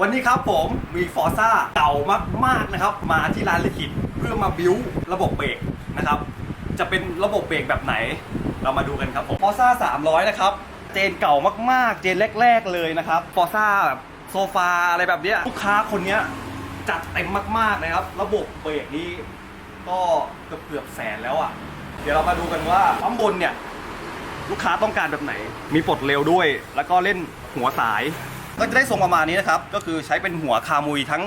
วันนี้ครับผมมีฟอร์ซ่าเก่ามากๆนะครับ มาที่ร้านลิขิตเพื่อมาบิวระบบเบรกนะครับ จะเป็นระบบเบรกแบบไหน เรามาดูกันครับผมฟอร์ซ่า300 นะครับ เจนเก่ามากๆ เจนแรก ๆเลยนะครับฟอร์ซ่าแบบโซฟาอะไรแบบเนี้ยลูกค้าคนเนี้ยจัดเต็มมาก ๆนะครับ ระบบเบรกนี้ก็เกือบเกือบแสนแล้วอะ เดี๋ยวเรามาดูกันว่าปั๊มบนเนี่ย ลูกค้าต้องการแบบไหน มีปลดเร็วด้วย แล้วก็เล่นหัวสาย ก็จะได้ทรงประมาณนี้นะครับ ก็คือใช้เป็นหัวคามุยทั้ง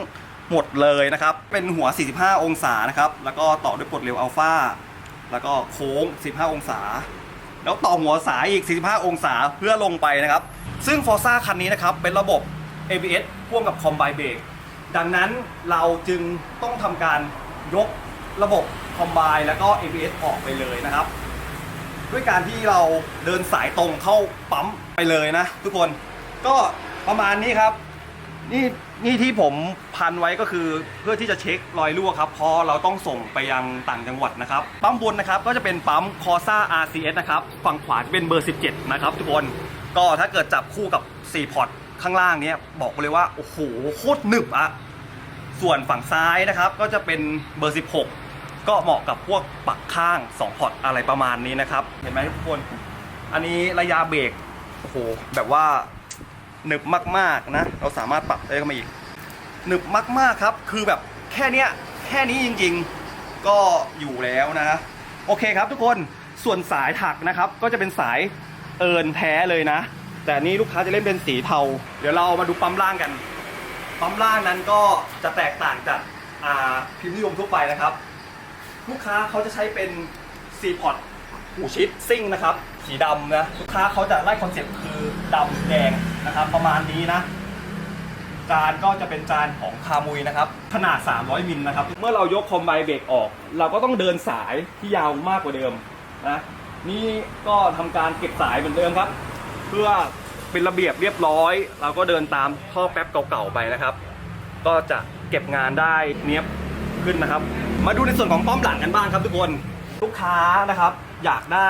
หมดเลยนะครับ เป็นหัว 45 องศานะครับ แล้วก็ต่อด้วยปลดเร็วอัลฟาแล้วก็โค้ง 15 องศา แล้วต่อหัวสายอีก 45 องศาเพื่อลงไปนะครับ ซึ่ง Forza คันนี้นะครับ เป็นระบบ ABS พ่วงกับ Combine Brake ดังนั้นเราจึงต้องทำการยกระบบ Combine แล้วก็ ABS ออกไปเลยนะครับ ด้วยการที่เราเดินสายตรงเข้าปั๊มไปเลยนะ ทุกคนก็ ประมาณนี้ครับ นี่นี่ที่ผมพันไว้ก็คือเพื่อที่จะเช็ครอยรั่วครับเพอเราต้องส่งไปยังต่างจังหวัดนะครับปั๊มบนนะครับก็จะเป็นปั๊มคอซ่า RCS นะครับฝั่งขวาจะเป็นเบอร์ 17 นะครับทุกคนก็ถ้าเกิดจับคู่กับ 4 พอร์ตข้างล่างเนี้ยบอกเลยว่า โอ้โหโคตรหนึบอะส่วนฝั่งซ้ายนะครับก็จะเป็นเบอร์ 16 ก็เหมาะกับพวกปักข้าง 2 พอร์ตอะไรประมาณนี้นะครับ เห็นไหมทุกคน อันนี้ระยะเบรกโอ้โหแบบว่า หนึบมากๆนะ เราสามารถปรับได้เข้ามาอีกหนึบมากๆครับ คือแบบแค่เนี้ยแค่นี้จริงๆ ก็อยู่แล้วนะโอเคครับทุกคนส่วนสายถักนะครับ ก็จะเป็นสายเอินแท้เลยนะ แต่นี้ลูกค้าจะเล่นเป็นสีเทา เดี๋ยวเรามาดูปั๊มล่างกัน ปั๊มล่างนั้นก็จะแตกต่างจากพิมพ์นิยมทั่วไปนะครับ ลูกค้าเขาจะใช้เป็นซีพอต หูชิดซิ่งนะครับสีดำนะลูกค้าเขาจะไล่คอนเซ็ปต์คือดำแดงนะครับ ประมาณนี้นะจานก็จะเป็นจานของคามุยนะครับ ขนาด 300มิลนะครับ เมื่อเรายกคอมไบเบรกออก เราก็ต้องเดินสายที่ยาวมากกว่าเดิมนะนี่ก็ทำการเก็บสายเหมือนเดิมครับ เพื่อเป็นระเบียบเรียบร้อย เราก็เดินตามท่อแป๊บเก่าๆไปนะครับ ก็จะเก็บงานได้เนี้ยบขึ้นนะครับ มาดูในส่วนของป้อมหลังกันบ้างครับทุกคน ลูกค้านะครับ อยากได้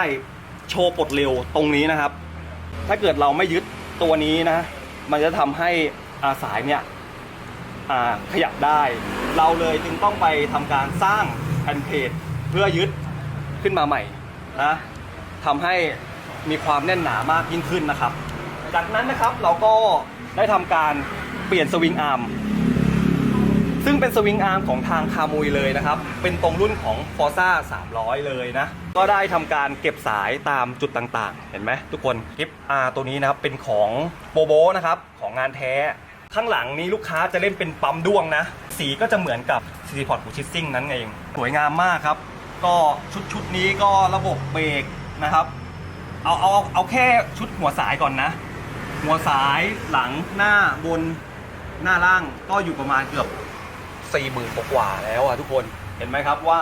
โชว์ปลดเร็วตรงนี้นะครับ ถ้าเกิดเราไม่ยึดตัวนี้นะ มันจะทำให้อาสายเนี่ยขยับได้ เราเลยจึงต้องไปทำการสร้างแผ่นเพจเพื่อยึดขึ้นมาใหม่นะทำให้มีความแน่นหนามากยิ่งขึ้นนะครับ จากนั้นนะครับเราก็ได้ทำการเปลี่ยนสวิงอาร์ม ซึ่งเป็นสวิงอาร์มของทางคามุยเลยนะครับ เป็นตรงรุ่นของ f o r z a 300 เลยนะ ก็ได้ทำการเก็บสายตามจุดต่างๆ เห็นไหมทุกคนคลิป R ตัวนี้นะครับ เป็นของโบโบนะครับ ของงานแท้ ข้างหลังนี้ลูกค้าจะเล่นเป็นปั๊มด้วงนะ สีก็จะเหมือนกับซีรีพอร์ตหูชิซิ่งนั้นเอง สวยงามมากครับ ก็ชุดชุดนี้ก็ระบบเบรกนะครับ เอาเอาเอาแค่ชุดหัวสายก่อนนะ หัวสายหลังหน้าบนหน้าล่างก็อยู่ประมาณเกือบ สี่หมื่นกว่าแล้วอะทุกคนเห็นไหมครับว่า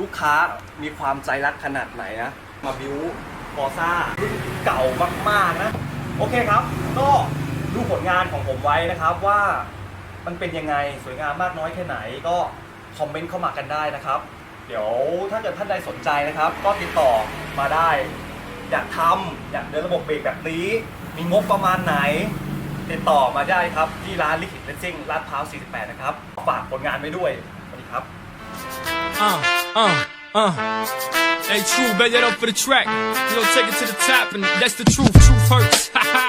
ลูกค้ามีความใจรักขนาดไหนนะมาบิวฟอร์ซ่ารุ่นเก่ามากๆนะ โอเคครับ ก็ดูผลงานของผมไว้นะครับว่ามันเป็นยังไงสวยงามมากน้อยแค่ไหนก็คอมเมนต์เข้ามากันได้นะครับ เดี๋ยวถ้าเกิดท่านใดสนใจนะครับ ก็ติดต่อมาได้ อยากทำอยากเดินระบบเบรกแบบนี้ มีงบประมาณไหน ติดต่อมาได้ครับ ที่ร้านลิขิตเลนซิ่งลาดพร้าว 48 นะครับ ฝากผลงานไว้ด้วยสวัสดีครับ Uh, uh, uh. Hey, true, bet that up for the track. You know, take it to the top, and that's the truth. Truth hurts. Ha ha.